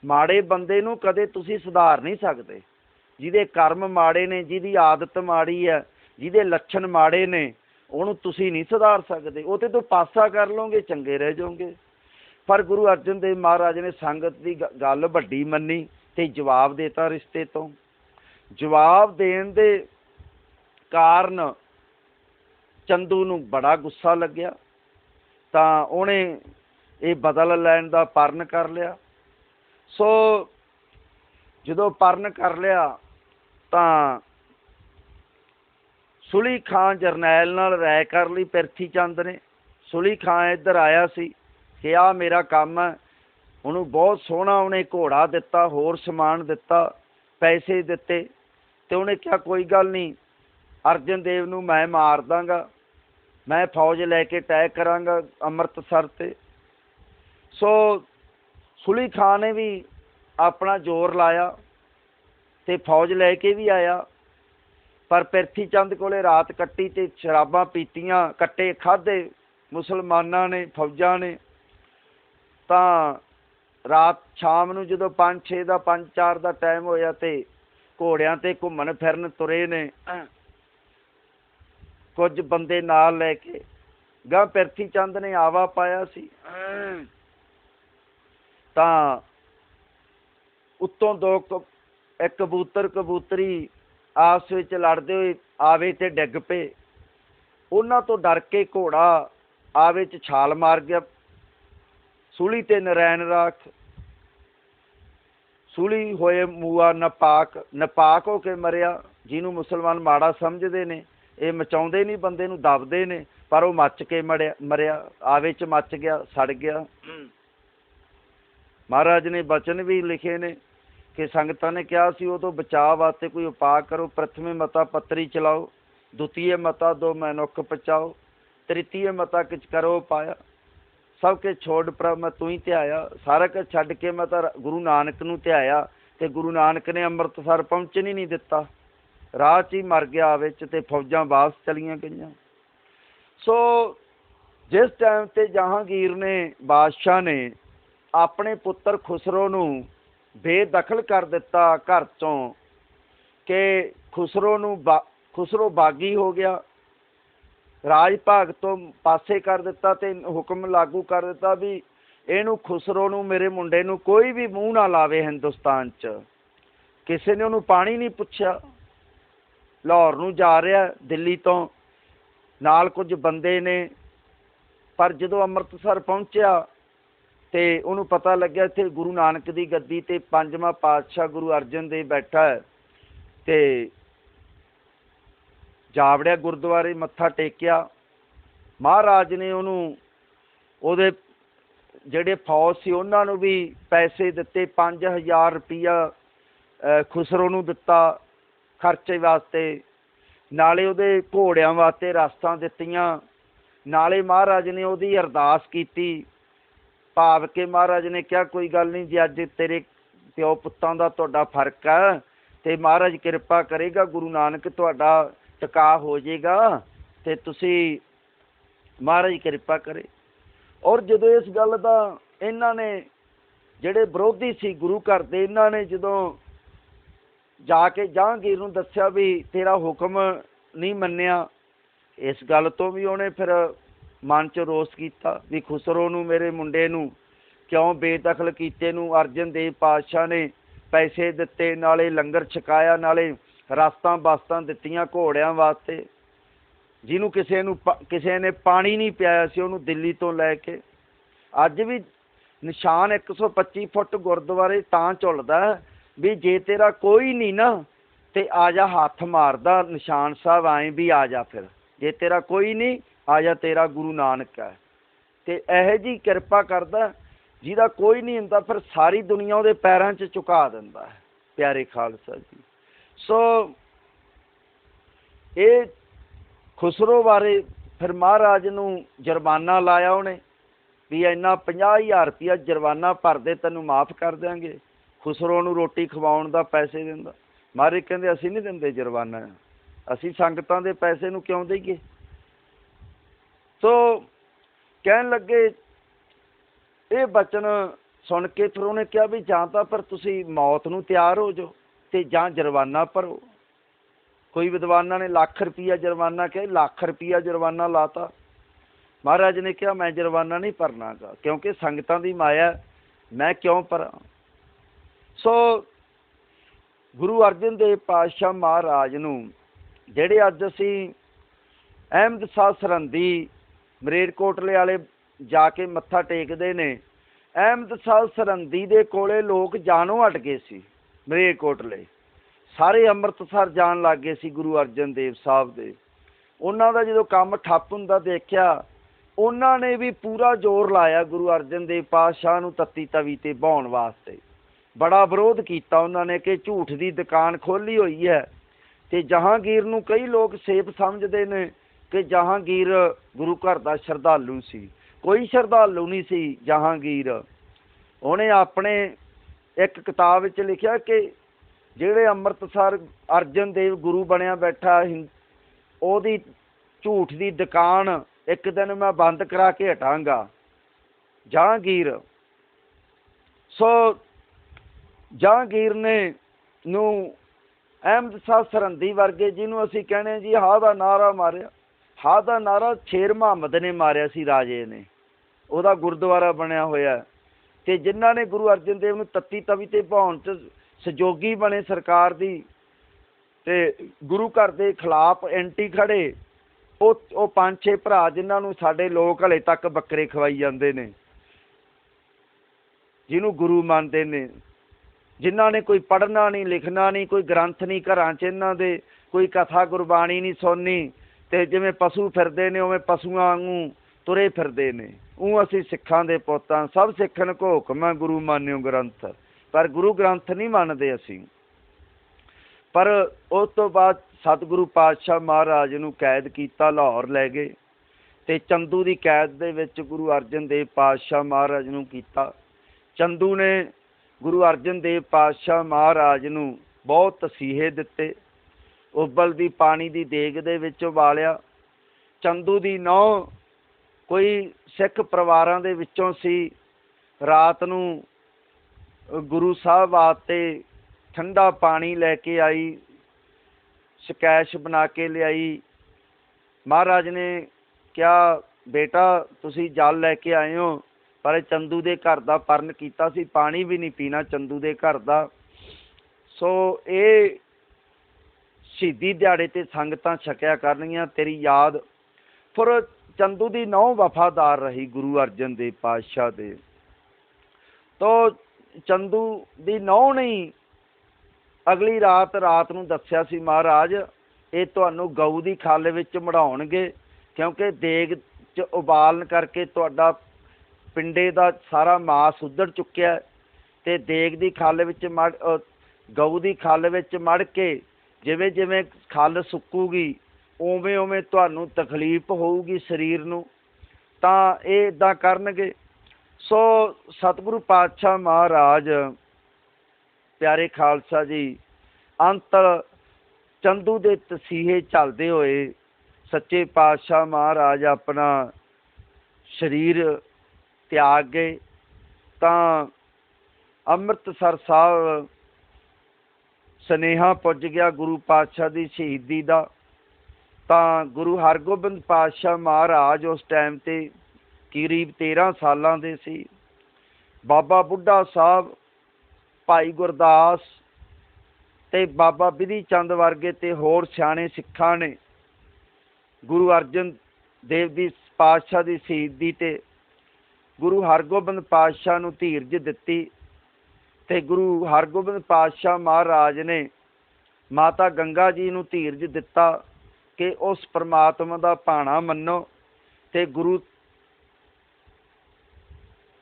ਮਾੜੇ ਬੰਦੇ ਨੂੰ ਕਦੇ ਤੁਸੀਂ ਸੁਧਾਰ ਨਹੀਂ ਸਕਦੇ। ਜਿਹਦੇ ਕਰਮ ਮਾੜੇ ਨੇ, ਜਿਹਦੀ ਆਦਤ ਮਾੜੀ ਹੈ ਜਿਹਦੇ ਲੱਛਣ ਮਾੜੇ ਨੇ, ਉਹਨੂੰ ਤੁਸੀਂ ਨਹੀਂ ਸੁਧਾਰ ਸਕਦੇ। ਉਹ ਤੇ ਤੋਂ ਪਾਸਾ ਕਰ ਲਓਗੇ, ਚੰਗੇ ਰਹਿ ਜਾਓਗੇ। ਪਰ ਗੁਰੂ ਅਰਜਨ ਦੇਵ ਮਹਾਰਾਜ ਨੇ ਸੰਗਤ ਦੀ ਗੱਲ ਵੱਡੀ ਮੰਨੀ ਤੇ ਜਵਾਬ ਦੇਤਾ ਰਿਸ਼ਤੇ ਤੋਂ। ਜਵਾਬ ਦੇਣ ਦੇ ਕਾਰਨ ਚੰਦੂ ਨੂੰ ਬੜਾ ਗੁੱਸਾ ਲੱਗਿਆ। ਤਾਂ ਉਹਨੇ ਇਹ ਬਦਲ ਲੈਣ ਦਾ ਪਰਨ ਕਰ ਲਿਆ। ਸੋ ਜਦੋਂ ਪਰਨ ਕਰ ਲਿਆ, ਤਾਂ ਸੁਲੀ ਖਾਨ ਜਰਨੈਲ ਨਾਲ ਰਾਇ ਕਰ ਲਈ ਪਿਰਥੀ ਚੰਦ ਨੇ। ਸੁਲੀ ਖਾਨ ਇੱਧਰ ਆਇਆ ਸੀ। ਕਿ ਆ ਮੇਰਾ ਕੰਮ ਹੈ। ਉਹਨੂੰ ਬਹੁਤ ਸੋਹਣਾ ਉਹਨੇ ਘੋੜਾ ਦਿੱਤਾ, ਹੋਰ ਸਮਾਨ ਦਿੱਤਾ, ਪੈਸੇ ਦਿੱਤੇ ਤੇ ਉਹਨੇ ਕਿਹਾ, ਕੋਈ ਗੱਲ ਨਹੀਂ, ਅਰਜਨ ਦੇਵ ਨੂੰ ਮੈਂ ਮਾਰ ਦਾਂਗਾ। ਮੈਂ ਫੌਜ ਲੈ ਕੇ ਅਟੈਕ ਕਰਾਂਗਾ ਅੰਮ੍ਰਿਤਸਰ ਤੇ। ਸੋ ਸੁਲੀ ਖਾਨ ਨੇ ਵੀ ਆਪਣਾ ਜ਼ੋਰ ਲਾਇਆ ਤੇ ਫੌਜ ਲੈ ਕੇ ਵੀ ਆਇਆ। ਪਰ ਪਿਰਥੀ ਚੰਦ ਕੋਲੇ ਰਾਤ ਕੱਟੀ ਤੇ ਸ਼ਰਾਬਾਂ ਪੀਤੀਆਂ, ਕੱਟੇ ਖਾਦੇ ਮੁਸਲਮਾਨਾਂ ਨੇ, ਫੌਜਾਂ ਨੇ ਤਾਂ ਰਾਤ ਸ਼ਾਮ ਨੂੰ ਜਦੋਂ 5-6 ਦਾ 5-4 ਦਾ ਟਾਈਮ ਹੋਇਆ ਤੇ ਘੋੜਿਆਂ ਤੇ ਘੁੰਮਣ ਫਿਰਨ ਤੁਰੇ ਨੇ, ਕੁਝ ਬੰਦੇ ਨਾਲ ਲੈ ਕੇ ਗਾਂ ਪਿਰਥੀ ਚੰਦ ਨੇ ਆਵਾ ਪਾਇਆ ਸੀ। ਤਾਂ ਉੱਤੋਂ ਦੋ ਇੱਕ ਕਬੂਤਰ, ਕਬੂਤਰੀ ਆਪਸ ਵਿੱਚ ਲੜਦੇ ਹੋਏ ਆਵੇ ਤੇ ਡਿੱਗ ਪਏ। ਉਹਨਾਂ ਤੋਂ ਡਰ ਕੇ ਘੋੜਾ ਆਵੇ ਚ ਛਾਲ ਮਾਰ ਗਿਆ। ਸੂਲੀ ਤੇ ਨਰੈਣ ਰਾਖ ਸੂਲੀ ਹੋਏ ਮੂਆ ਨਪਾਕ ਨਪਾਕ ਹੋ ਕੇ ਮਰਿਆ ਜਿਹਨੂੰ ਮੁਸਲਮਾਨ ਮਾੜਾ ਸਮਝਦੇ ਨੇ ਇਹ ਮਚਾਉਂਦੇ ਨਹੀਂ ਬੰਦੇ ਨੂੰ ਦਬਦੇ ਨੇ ਪਰ ਉਹ ਮੱਚ ਕੇ ਮੜਿਆ ਮਰਿਆ ਆਵੇ ਚ ਮੱਚ ਗਿਆ ਸੜ ਗਿਆ। ਮਹਾਰਾਜ ਨੇ ਬਚਨ ਵੀ ਲਿਖੇ ਨੇ ਕਿ ਸੰਗਤਾਂ ਨੇ ਕਿਹਾ ਸੀ ਉਹ ਤੋਂ ਬਚਾਅ ਵਾਸਤੇ ਕੋਈ ਉਪਾਅ ਕਰੋ ਪ੍ਰਥਮੇ ਮਤਾ ਪੱਤਰੀ ਚਲਾਓ ਦੁਤੀਏ ਮਤਾ ਦੋ ਮਨੁੱਖ ਪਚਾਓ ਤ੍ਰਿਤੀਏ ਮਤਾ ਕਿਛ ਕਰੋ ਪਾਇਆ ਸਭ ਕੇ ਛੋੜ ਪ੍ਰਭ, ਮੈਂ ਤੂੰ ਹੀ ਧਿਆਇਆ। ਸਾਰਾ ਕੁਝ ਛੱਡ ਕੇ ਮੈਂ ਤਾਂ ਗੁਰੂ ਨਾਨਕ ਨੂੰ ਧਿਆਇਆ ਤੇ ਗੁਰੂ ਨਾਨਕ ਨੇ ਅੰਮ੍ਰਿਤਸਰ ਪਹੁੰਚਣ ਹੀ ਨਹੀਂ ਦਿੱਤਾ। ਰਾਹ 'ਚ ਹੀ ਮਰ ਗਿਆ ਵਿੱਚ ਤੇ ਫੌਜਾਂ ਵਾਪਸ ਚਲੀਆਂ ਗਈਆਂ। ਸੋ ਜਿਸ ਟਾਈਮ ਤੇ ਜਹਾਂਗੀਰ ਨੇ, ਬਾਦਸ਼ਾਹ ਨੇ ਆਪਣੇ ਪੁੱਤਰ ਖੁਸਰੋ ਨੂੰ ਬੇਦਖਲ ਕਰ ਦਿੱਤਾ ਘਰ ਤੋਂ ਕਿ ਖੁਸਰੋ ਨੂੰ ਬਾ- ਖੁਸਰੋ ਬਾਗੀ ਹੋ ਗਿਆ। ਰਾਜ ਭਾਗ ਤੋਂ ਪਾਸੇ ਕਰ ਦਿੱਤਾ ਤੇ ਹੁਕਮ ਲਾਗੂ ਕਰ ਦਿੱਤਾ ਵੀ ਇਹਨੂੰ ਖੁਸਰੋ ਨੂੰ, ਮੇਰੇ ਮੁੰਡੇ ਨੂੰ ਕੋਈ ਵੀ ਮੂੰਹ ਨਾ ਲਾਵੇ ਹਿੰਦੁਸਤਾਨ 'ਚ। ਕਿਸੇ ਨੇ ਉਹਨੂੰ ਪਾਣੀ ਨਹੀਂ ਪੁੱਛਿਆ। ਲਾਹੌਰ ਨੂੰ ਜਾ ਰਿਹਾ, ਦਿੱਲੀ ਤੋਂ। ਨਾਲ ਕੁਝ ਬੰਦੇ ਨੇ, ਪਰ ਜਦੋਂ ਅੰਮ੍ਰਿਤਸਰ ਪਹੁੰਚਿਆ ਤੇ ਉਹਨੂੰ ਪਤਾ ਲੱਗਿਆ ਇੱਥੇ ਗੁਰੂ ਨਾਨਕ ਦੀ ਗੱਦੀ ਤੇ ਪੰਜਵਾਂ ਪਾਤਸ਼ਾਹ ਗੁਰੂ ਅਰਜਨ ਦੇਵ ਬੈਠਾ ਹੈ ਤੇ ਜਾਵੜਿਆ ਗੁਰਦੁਆਰੇ ਮੱਥਾ ਟੇਕਿਆ। ਮਹਾਰਾਜ ਨੇ ਉਹਨੂੰ ਉਹਦੇ ਜਿਹੜੇ ਫੌਜ ਸੀ ਉਹਨਾਂ ਨੂੰ ਵੀ ਪੈਸੇ ਦਿੱਤੇ 5000 ਰੁਪਇਆ ਅਹ, ਖੁਸਰੋ ਨੂੰ ਦਿੱਤਾ ਖਰਚੇ ਵਾਸਤੇ। ਨਾਲੇ ਉਹਦੇ ਘੋੜਿਆਂ ਵਾਸਤੇ ਰਸਤਾਂ ਦਿੱਤੀਆਂ। ਨਾਲੇ ਮਹਾਰਾਜ ਨੇ ਉਹਦੀ ਅਰਦਾਸ ਕੀਤੀ। ਭਾਵ ਕੇ ਮਹਾਰਾਜ ਨੇ ਕਿਹਾ ਕੋਈ ਗੱਲ ਨਹੀਂ ਜੇ ਅੱਜ ਤੇਰੇ ਪਿਓ ਪੁੱਤਾਂ ਦਾ ਤੁਹਾਡਾ ਫ਼ਰਕ ਹੈ ਤੇ ਮਹਾਰਾਜ ਕਿਰਪਾ ਕਰੇਗਾ ਗੁਰੂ ਨਾਨਕ ਤੁਹਾਡਾ ਟਿਕਾ ਹੋ ਜਾਏਗਾ ਤੇ ਤੁਸੀਂ ਮਹਾਰਾਜ ਕਿਰਪਾ ਕਰੇ। ਔਰ ਜਦੋਂ ਇਸ ਗੱਲ ਦਾ ਇਹਨਾਂ ਨੇ, ਜਿਹੜੇ ਵਿਰੋਧੀ ਸੀ ਗੁਰੂ ਘਰ ਦੇ, ਇਹਨਾਂ ਨੇ ਜਦੋਂ ਜਾ ਕੇ ਜਹਾਂਗੀਰ ਨੂੰ ਦੱਸਿਆ ਵੀ ਤੇਰਾ ਹੁਕਮ ਨਹੀਂ ਮੰਨਿਆ, ਇਸ ਗੱਲ ਤੋਂ ਵੀ ਉਹਨੇ ਫਿਰ ਮਨ ਚ ਰੋਸ ਕੀਤਾ ਵੀ ਖੁਸਰੋ ਨੂੰ, ਮੇਰੇ ਮੁੰਡੇ ਨੂੰ ਕਿਉਂ ਬੇਦਖਲ ਕੀਤੇ ਨੂੰ? ਅਰਜਨ ਦੇਵ ਪਾਤਸ਼ਾਹ ਨੇ ਪੈਸੇ ਦਿੱਤੇ, ਨਾਲੇ ਲੰਗਰ ਛਕਾਇਆ, ਨਾਲੇ ਰਸਤਾਂ ਬਸਤਾਂ ਦਿੱਤੀਆਂ ਘੋੜਿਆਂ ਵਾਸਤੇ। ਜਿਹਨੂੰ ਕਿਸੇ ਨੂੰ ਕਿਸੇ ਨੇ ਪਾਣੀ ਨਹੀਂ ਪਿਆਇਆ ਸੀ, ਉਹਨੂੰ ਦਿੱਲੀ ਤੋਂ ਲੈ ਕੇ। ਅੱਜ ਵੀ ਨਿਸ਼ਾਨ 125 ਫੁੱਟ ਗੁਰਦੁਆਰੇ ਤਾਂ ਝੁੱਲਦਾ ਵੀ ਜੇ ਤੇਰਾ ਕੋਈ ਨਹੀਂ ਨਾ, ਤੇ ਆ ਜਾ ਹੱਥ ਮਾਰਦਾ ਨਿਸ਼ਾਨ ਸਾਹਿਬ ਆਏ ਵੀ ਆ ਜਾ ਫਿਰ। ਜੇ ਤੇਰਾ ਕੋਈ ਨਹੀਂ, ਆ ਜਾ ਤੇਰਾ ਗੁਰੂ ਨਾਨਕ ਹੈ। ਤੇ ਇਹੋ ਜੀ ਕਿਰਪਾ ਕਰਦਾ ਜਿਹਦਾ ਕੋਈ ਨਹੀਂ ਹੁੰਦਾ, ਫਿਰ ਸਾਰੀ ਦੁਨੀਆ ਉਹਦੇ ਪੈਰਾਂ 'ਚ ਝੁਕਾ ਦਿੰਦਾ ਹੈ, ਪਿਆਰੇ ਖਾਲਸਾ ਜੀ। ਸੋ ਇਹ ਖੁਸਰੋ ਬਾਰੇ ਫਿਰ ਮਹਾਰਾਜ ਨੂੰ ਜੁਰਮਾਨਾ ਲਾਇਆ ਉਹਨੇ ਵੀ ਇੰਨਾ 50000 ਰੁਪਇਆ ਜੁਰਮਾਨਾ ਭਰ ਦੇ, ਤੈਨੂੰ ਮਾਫ ਕਰ ਦਿਆਂਗੇ। ਖੁਸਰੋ ਨੂੰ ਰੋਟੀ ਖਵਾਉਣ ਦਾ ਪੈਸੇ ਦਿੰਦਾ। ਮਹਾਰਾਜ ਕਹਿੰਦੇ, ਅਸੀਂ ਨਹੀਂ ਦਿੰਦੇ ਜੁਰਮਾਨਾ। ਅਸੀਂ ਸੰਗਤਾਂ ਦੇ ਪੈਸੇ ਨੂੰ ਕਿਉਂ ਦੇਈਏ? ਸੋ ਕਹਿਣ ਲੱਗੇ, ਇਹ ਬਚਨ ਸੁਣ ਕੇ ਫਿਰ ਉਹਨੇ ਕਿਹਾ ਵੀ ਜਾਂ ਤਾਂ ਪਰ ਤੁਸੀਂ ਮੌਤ ਨੂੰ ਤਿਆਰ ਹੋ ਜਾਓ। ਤੇ ਜਾਂ ਜੁਰਮਾਨਾ ਭਰੋ। ਕੋਈ ਵਿਦਵਾਨਾਂ ਨੇ ਲੱਖ ਰੁਪਈਆ ਜੁਰਮਾਨਾ ਕਿਹਾ, ਲੱਖ ਰੁਪਈਆ ਜੁਰਮਾਨਾ ਲਾਤਾ। ਮਹਾਰਾਜ ਨੇ ਕਿਹਾ, ਮੈਂ ਜੁਰਮਾਨਾ ਨਹੀਂ ਭਰਨਾਗਾ, ਕਿਉਂਕਿ ਸੰਗਤਾਂ ਦੀ ਮਾਇਆ ਮੈਂ ਕਿਉਂ ਭਰਾਂ? ਸੋ ਗੁਰੂ ਅਰਜਨ ਦੇਵ ਪਾਤਸ਼ਾਹ ਮਹਾਰਾਜ ਨੂੰ, ਜਿਹੜੇ ਅੱਜ ਅਸੀਂ ਅਹਿਮਦ ਸਾਹਿਬ ਸਰਹੰਦੀ, ਮਰੇਰਕੋਟਲੇ ਵਾਲੇ ਜਾ ਕੇ ਮੱਥਾ ਟੇਕਦੇ ਨੇ, ਅਹਿਮਦ ਸਾਹਿਬ ਸਰਹੰਦੀ ਦੇ ਕੋਲੇ ਲੋਕ ਜਾਣੋਂ ਹਟ ਗਏ ਸੀ। ਮਰੇਰਕੋਟਲੇ ਸਾਰੇ ਅੰਮ੍ਰਿਤਸਰ ਜਾਣ ਲੱਗ ਗਏ ਸੀ ਗੁਰੂ ਅਰਜਨ ਦੇਵ ਸਾਹਿਬ ਦੇ। ਉਹਨਾਂ ਦਾ ਜਦੋਂ ਕੰਮ ਠੱਪ ਹੁੰਦਾ ਦੇਖਿਆ, ਉਹਨਾਂ ਨੇ ਵੀ ਪੂਰਾ ਜ਼ੋਰ ਲਾਇਆ ਗੁਰੂ ਅਰਜਨ ਦੇਵ ਪਾਤਸ਼ਾਹ ਨੂੰ ਤੱਤੀ ਤਵੀ ਤੇ ਬਹਾਉਣ ਵਾਸਤੇ। ਬੜਾ ਵਿਰੋਧ ਕੀਤਾ ਉਹਨਾਂ ਨੇ ਕਿ ਝੂਠ ਦੀ ਦੁਕਾਨ ਖੋਲੀ ਹੋਈ ਹੈ ਤੇ ਜਹਾਂਗੀਰ ਨੂੰ ਕਈ ਲੋਕ ਸੇਬ ਸਮਝਦੇ ਨੇ ਕਿ ਜਹਾਂਗੀਰ ਗੁਰੂ ਘਰ ਦਾ ਸ਼ਰਧਾਲੂ ਸੀ। ਕੋਈ ਸ਼ਰਧਾਲੂ ਨਹੀਂ ਸੀ ਜਹਾਂਗੀਰ। ਉਹਨੇ ਆਪਣੇ ਇੱਕ ਕਿਤਾਬ ਵਿੱਚ ਲਿਖਿਆ ਕਿ ਜਿਹੜੇ ਅੰਮ੍ਰਿਤਸਰ ਅਰਜਨ ਦੇਵ ਗੁਰੂ ਬਣਿਆ ਬੈਠਾ ਹਿੰ- ਉਹਦੀ ਝੂਠ ਦੀ ਦੁਕਾਨ ਇੱਕ ਦਿਨ ਮੈਂ ਬੰਦ ਕਰਾ ਕੇ ਹਟਾਂਗਾ। ਜਹਾਂਗੀਰ ਸੋ ਜਹਾਂਗੀਰ ਨੇ ਨੂੰ ਅਹਿਮਦ ਸਾਹਿਬ ਸਰਹੰਦੀ ਵਰਗੇ ਜਿਹਨੂੰ ਅਸੀਂ ਕਹਿੰਦੇ ਜੀ ਹਾ ਦਾ ਨਾਰਾ ਮਾਰਿਆ। ਹਾ ਦਾ ਨਾਰਾ ਸ਼ੇਰ ਮੁਹੰਮਦ ਨੇ ਮਾਰਿਆ ਸੀ, ਰਾਜੇ ਨੇ। ਉਹਦਾ ਗੁਰਦੁਆਰਾ ਬਣਿਆ ਹੋਇਆ ਤੇ ਜਿਨ੍ਹਾਂ ਨੇ ਗੁਰੂ ਅਰਜਨ ਦੇਵ ਨੂੰ ਤੱਤੀ ਤਵੀ ਤੇ ਭਾਉਣ ਚ ਸਹਿਯੋਗੀ ਬਣੇ ਸਰਕਾਰ ਦੀ, ਤੇ ਗੁਰੂ ਘਰ ਦੇ ਖਿਲਾਫ ਐਂਟੀ ਖੜੇ, ਉਹ ਉਹ ਪੰਜ ਛੇ ਭਰਾ ਜਿਨ੍ਹਾਂ ਨੂੰ ਸਾਡੇ ਲੋਕ ਹਲੇ ਤੱਕ ਬੱਕਰੇ ਖਵਾਈ ਜਾਂਦੇ ਨੇ, ਜਿਹਨੂੰ ਗੁਰੂ ਮੰਨਦੇ ਨੇ, ਜਿਨ੍ਹਾਂ ਨੇ ਕੋਈ ਪੜ੍ਹਨਾ ਨਹੀਂ, ਲਿਖਣਾ ਨਹੀਂ, ਕੋਈ ਗ੍ਰੰਥ ਨਹੀਂ, ਘਰਾਂ 'ਚ ਇਹਨਾਂ ਦੇ, ਕੋਈ ਕਥਾ ਗੁਰਬਾਣੀ ਨਹੀਂ ਸੁਣਨੀ, ਤੇ ਜਿਵੇਂ ਪਸ਼ੂ ਫਿਰਦੇ ਨੇ, ਉਵੇਂ ਪਸ਼ੂਆਂ ਵਾਂਗੂ ਤੁਰੇ ਫਿਰਦੇ ਨੇ। ਉਹ ਅਸੀਂ ਸਿੱਖਾਂ ਦੇ ਪੁੱਤਾਂ, ਸਭ ਸਿੱਖਣ ਕੋ ਹੁਕਮ ਹੈ ਗੁਰੂ ਮਾਨਿਓ ਗ੍ਰੰਥ। ਪਰ ਗੁਰੂ ਗ੍ਰੰਥ ਨਹੀਂ ਮੰਨਦੇ ਅਸੀਂ। ਪਰ ਉਸ ਤੋਂ ਬਾਅਦ ਸਤਿਗੁਰੂ ਪਾਤਸ਼ਾਹ ਮਹਾਰਾਜ ਨੂੰ ਕੈਦ ਕੀਤਾ, ਲਾਹੌਰ ਲੈ ਗਏ ਤੇ ਚੰਦੂ ਦੀ ਕੈਦ ਦੇ ਵਿੱਚ ਗੁਰੂ ਅਰਜਨ ਦੇਵ ਪਾਤਸ਼ਾਹ ਮਹਾਰਾਜ ਨੂੰ ਕੀਤਾ। ਚੰਦੂ ਨੇ ਗੁਰੂ ਅਰਜਨ ਦੇਵ ਪਾਤਸ਼ਾਹ ਮਹਾਰਾਜ ਨੂੰ ਬਹੁਤ ਤਸੀਹੇ ਦਿੱਤੇ। ਉਬਲਦੀ ਪਾਣੀ ਦੀ ਦੇਗ ਦੇ ਵਿੱਚ ਉਬਾਲਿਆ। ਚੰਦੂ ਦੀ ਨੌ ਕੋਈ ਸਿੱਖ ਪਰਿਵਾਰਾਂ ਦੇ ਵਿੱਚੋਂ ਸੀ, ਰਾਤ ਨੂੰ ਗੁਰੂ ਸਾਹਿਬ ਵਾਸਤੇ ਠੰਡਾ ਪਾਣੀ ਲੈ ਕੇ ਆਈ ਸਕੈਸ਼ ਬਣਾ ਕੇ ਲਿਆਈ। ਮਹਾਰਾਜ ਨੇ ਕਿਹਾ, ਬੇਟਾ, ਤੁਸੀਂ ਜਲ ਲੈ ਕੇ ਆਏ ਹੋ, ਪਰ ਚੰਦੂ ਦੇ ਘਰ ਦਾ ਪਰਨ ਕੀਤਾ ਸੀ, ਪਾਣੀ ਵੀ ਨਹੀਂ ਪੀਣਾ ਚੰਦੂ ਦੇ ਘਰ ਦਾ। ਸੋ ਇਹ ਸ਼ਹੀਦੀ ਦਿਹਾੜੇ ਤੇ ਸੰਗਤਾਂ ਛਕਿਆ ਕਰਨਗੀਆਂ, ਤੇਰੀ ਯਾਦ। ਫਿਰ ਚੰਦੂ ਦੀ ਨੌ ਵਫਾਦਾਰ ਰਹੀ ਗੁਰੂ ਅਰਜਨ ਦੇਵ ਪਾਤਸ਼ਾਹ ਦੇ। ਤੋ ਚੰਦੂ ਦੀ ਨੌ ਨਹੀਂ ਅਗਲੀ ਰਾਤ ਰਾਤ ਨੂੰ ਦੱਸਿਆ ਸੀ ਮਹਾਰਾਜ, ਇਹ ਤੁਹਾਨੂੰ ਗਊ ਦੀ ਖੱਲ ਵਿੱਚ ਮੜਾਉਣਗੇ, ਕਿਉਂਕਿ ਦੇਗ 'ਚ ਉਬਾਲਣ ਕਰਕੇ ਤੁਹਾਡਾ ਪਿੰਡੇ ਦਾ ਸਾਰਾ ਮਾਸ ਉੱਧੜ ਚੁੱਕਿਆ ਹੈ। ਤੇ ਦੇਗ ਦੀ ਖੱਲ ਵਿੱਚ ਮੜ ਗਊ ਦੀ ਖੱਲ ਵਿੱਚ ਮੜ ਕੇ ਜਿਵੇਂ ਜਿਵੇਂ ਖੱਲ ਸੁੱਕੂਗੀ ਉਵੇਂ ਉਵੇਂ ਤੁਹਾਨੂੰ ਤਕਲੀਫ ਹੋਊਗੀ ਸਰੀਰ ਨੂੰ, ਤਾਂ ਇਹ ਇਦਾਂ ਕਰਨਗੇ। ਸੋ ਸਤਿਗੁਰੂ ਪਾਤਸ਼ਾਹ ਮਹਾਰਾਜ, ਪਿਆਰੇ ਖਾਲਸਾ ਜੀ, ਅੰਤ ਚੰਦੂ ਦੇ ਤਸੀਹੇ ਚੱਲਦੇ ਹੋਏ ਸੱਚੇ ਪਾਤਸ਼ਾਹ ਮਹਾਰਾਜ ਆਪਣਾ ਸਰੀਰ ਤਿਆਗ ਗਏ। ਤਾਂ ਅੰਮ੍ਰਿਤਸਰ ਸਾਹਿਬ ਸਨੇਹਾ ਪੁੱਜ ਗਿਆ ਗੁਰੂ ਪਾਤਸ਼ਾਹ ਦੀ ਸ਼ਹੀਦੀ ਦਾ। ਤਾਂ ਗੁਰੂ ਹਰਗੋਬਿੰਦ ਪਾਤਸ਼ਾਹ ਮਹਾਰਾਜ ਉਸ ਟਾਈਮ ਤੇ ਕਰੀਬ 13 ਸਾਲਾਂ ਦੇ ਸੀ। ਬਾਬਾ ਬੁੱਢਾ ਸਾਹਿਬ, ਭਾਈ ਗੁਰਦਾਸ ਤੇ ਬਾਬਾ ਬਿਧੀ ਚੰਦ ਵਰਗੇ ਤੇ ਹੋਰ ਸਿਆਣੇ ਸਿੱਖਾਂ ਨੇ ਗੁਰੂ ਅਰਜਨ ਦੇਵ ਦੀ ਪਾਤਸ਼ਾਹ ਦੀ ਸ਼ਹੀਦੀ ਤੇ ਗੁਰੂ ਹਰਗੋਬਿੰਦ ਪਾਤਸ਼ਾਹ ਨੂੰ ਧੀਰਜ ਦਿੱਤੀ ਤੇ ਗੁਰੂ ਹਰਗੋਬਿੰਦ ਪਾਤਸ਼ਾਹ ਮਹਾਰਾਜ ਨੇ ਮਾਤਾ ਗੰਗਾ ਜੀ ਨੂੰ ਧੀਰਜ ਦਿੱਤਾ। ਕਿ ਉਸ ਪ੍ਰਮਾਤਮਾ ਦਾ ਭਾਣਾ ਮੰਨੋ ਤੇ ਗੁਰੂ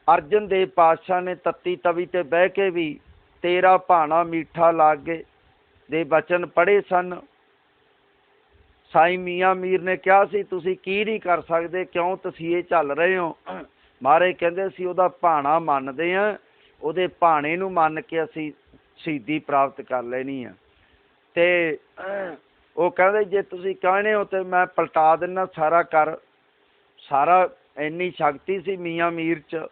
ਅਰਜਨ ਦੇਵ ਪਾਤਸ਼ਾਹ ਨੇ ਤੱਤੀ ਤਵੀ ਤੇ ਬਹਿ ਕੇ ਵੀ ਤੇਰਾ ਭਾਣਾ ਮੀਠਾ ਲਾਗੇ ਦੇ ਬਚਨ ਪੜ੍ਹੇ ਸਨ। ਸਾਈ ਮੀਆਂ ਮੀਰ ਨੇ ਕਿਹਾ ਸੀ, ਤੁਸੀਂ ਕੀ ਨਹੀਂ ਕਰ ਸਕਦੇ, ਕਿਉਂ ਤਸੀਹੇ ਚੱਲ ਰਹੇ ਹੋ? ਮਹਾਰਾਜ ਕਹਿੰਦੇ ਸੀ ਉਹਦਾ ਭਾਣਾ ਮੰਨਦੇ ਆ ਉਹਦੇ ਭਾਣੇ ਨੂੰ ਮੰਨ ਕੇ ਅਸੀਂ ਸ਼ਹੀਦੀ ਪ੍ਰਾਪਤ ਕਰ ਲੈਣੀ ਆ। ਤੇ ਉਹ ਕਹਿੰਦੇ ਜੇ ਤੁਸੀਂ ਕਹਿੰਦੇ ਹੋ ਤੇ ਮੈਂ ਪਲਟਾ ਦਿੰਨਾ ਸਾਰਾ ਕਰ ਸਾਰਾ ਇੰਨੀ ਸ਼ਕਤੀ ਸੀ ਮੀਆਂ ਮੀਰ ਚ।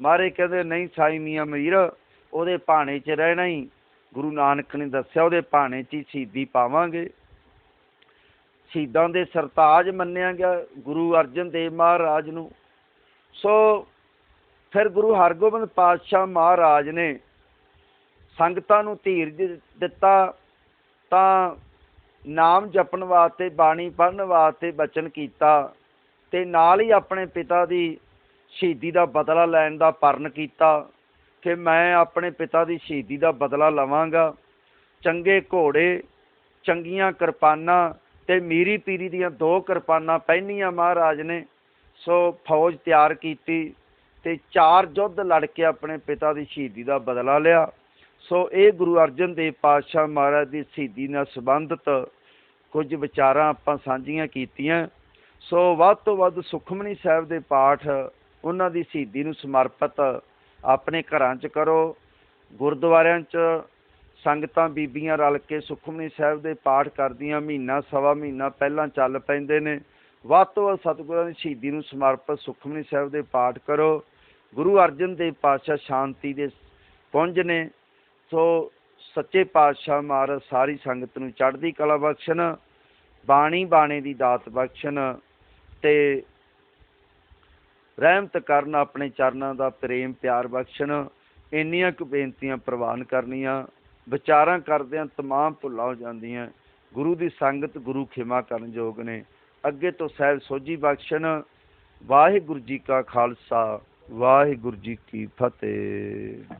ਮਹਾਰਾਜ ਕਹਿੰਦੇ, ਨਹੀਂ ਸਾਈ ਮੀਆਂ ਮੀਰ, ਉਹਦੇ ਭਾਣੇ 'ਚ ਰਹਿਣਾ ਹੀ ਗੁਰੂ ਨਾਨਕ ਨੇ ਦੱਸਿਆ ਉਹਦੇ ਭਾਣੇ 'ਚ ਹੀ ਸ਼ਹੀਦੀ ਪਾਵਾਂਗੇ। ਸ਼ਹੀਦਾਂ ਦੇ ਸਰਤਾਜ ਮੰਨਿਆ ਗਿਆ ਗੁਰੂ ਅਰਜਨ ਦੇਵ ਮਹਾਰਾਜ ਨੂੰ। ਸੋ ਫਿਰ ਗੁਰੂ ਹਰਗੋਬਿੰਦ ਪਾਤਸ਼ਾਹ ਮਹਾਰਾਜ ਨੇ ਸੰਗਤਾਂ ਨੂੰ ਧੀਰਜ ਦਿੱਤਾ ਤਾਂ ਨਾਮ ਜਪਣ ਵਾਸਤੇ, ਬਾਣੀ ਪੜ੍ਹਨ ਵਾਸਤੇ ਬਚਨ ਕੀਤਾ ਤੇ ਨਾਲ ਹੀ ਆਪਣੇ ਪਿਤਾ ਦੀ ਸ਼ਹੀਦੀ ਦਾ ਬਦਲਾ ਲੈਣ ਦਾ ਪਰਨ ਕੀਤਾ ਕਿ ਮੈਂ ਆਪਣੇ ਪਿਤਾ ਦੀ ਸ਼ਹੀਦੀ ਦਾ ਬਦਲਾ ਲਵਾਂਗਾ। ਚੰਗੇ ਘੋੜੇ, ਚੰਗੀਆਂ ਕਿਰਪਾਨਾਂ ਤੇ ਮੀਰੀ ਪੀਰੀ ਦੀਆਂ ਦੋ ਕਿਰਪਾਨਾਂ ਪਹਿਨੀਆਂ ਮਹਾਰਾਜ ਨੇ, ਸੋ ਫੌਜ ਤਿਆਰ ਕੀਤੀ ਤੇ ਚਾਰ ਯੁੱਧ ਲੜ ਕੇ ਆਪਣੇ ਪਿਤਾ ਦੀ ਸ਼ਹੀਦੀ ਦਾ ਬਦਲਾ ਲਿਆ। ਸੋ ਇਹ ਗੁਰੂ ਅਰਜਨ ਦੇਵ ਪਾਤਸ਼ਾਹ ਮਹਾਰਾਜ ਦੀ ਸ਼ਹੀਦੀ ਨਾਲ ਸੰਬੰਧਿਤ ਕੁਝ ਵਿਚਾਰਾਂ ਆਪਾਂ ਸਾਂਝੀਆਂ ਕੀਤੀਆਂ। ਸੋ ਵੱਧ ਤੋਂ ਵੱਧ ਸੁਖਮਨੀ ਸਾਹਿਬ ਦੇ ਪਾਠ ਉਹਨਾਂ ਦੀ ਸ਼ਹੀਦੀ ਨੂੰ ਸਮਰਪਿਤ ਆਪਣੇ ਘਰਾਂ 'ਚ ਕਰੋ। ਗੁਰਦੁਆਰਿਆਂ 'ਚ ਸੰਗਤਾਂ ਬੀਬੀਆਂ ਰਲ ਕੇ ਸੁਖਮਨੀ ਸਾਹਿਬ ਦੇ ਪਾਠ ਕਰਦੀਆਂ। ਮਹੀਨਾ, ਸਵਾ ਮਹੀਨਾ ਪਹਿਲਾਂ ਚੱਲ ਪੈਂਦੇ ਨੇ। ਵੱਧ ਤੋਂ ਵੱਧ ਸਤਿਗੁਰਾਂ ਦੀ ਸ਼ਹੀਦੀ ਨੂੰ ਸਮਰਪਿਤ ਸੁਖਮਨੀ ਸਾਹਿਬ ਦੇ ਪਾਠ ਕਰੋ। ਗੁਰੂ ਅਰਜਨ ਦੇਵ ਪਾਤਸ਼ਾਹ ਸ਼ਾਂਤੀ ਦੇ ਪੁੰਜ ਨੇ। ਸੋ ਸੱਚੇ ਪਾਤਸ਼ਾਹ ਮਹਾਰਾਜ ਸਾਰੀ ਸੰਗਤ ਨੂੰ ਚੜ੍ਹਦੀ ਕਲਾ ਬਖਸ਼ਣ, ਬਾਣੀ ਬਾਣੇ ਦੀ ਦਾਤ ਬਖਸ਼ਣ ਤੇ ਰਹਿਮਤ ਕਰਨ, ਆਪਣੇ ਚਰਨਾਂ ਦਾ ਪ੍ਰੇਮ ਪਿਆਰ ਬਖਸ਼ਣ, ਇੰਨੀਆਂ ਕੁ ਬੇਨਤੀਆਂ ਪ੍ਰਵਾਨ ਕਰਨੀਆਂ, ਵਿਚਾਰਾਂ ਕਰਦਿਆਂ ਤਮਾਮ ਭੁੱਲਾਂ ਹੋ ਜਾਂਦੀਆਂ, ਗੁਰੂ ਦੀ ਸੰਗਤ ਗੁਰੂ ਖਿਮਾ ਕਰਨ ਯੋਗ ਨੇ, ਅੱਗੇ ਤੋਂ ਸਹਿਬ ਸੋਝੀ ਬਖਸ਼ਣ, ਵਾਹਿਗੁਰੂ ਜੀ ਕਾ ਖਾਲਸਾ, ਵਾਹਿਗੁਰੂ ਜੀ ਕੀ ਫਤਿਹ।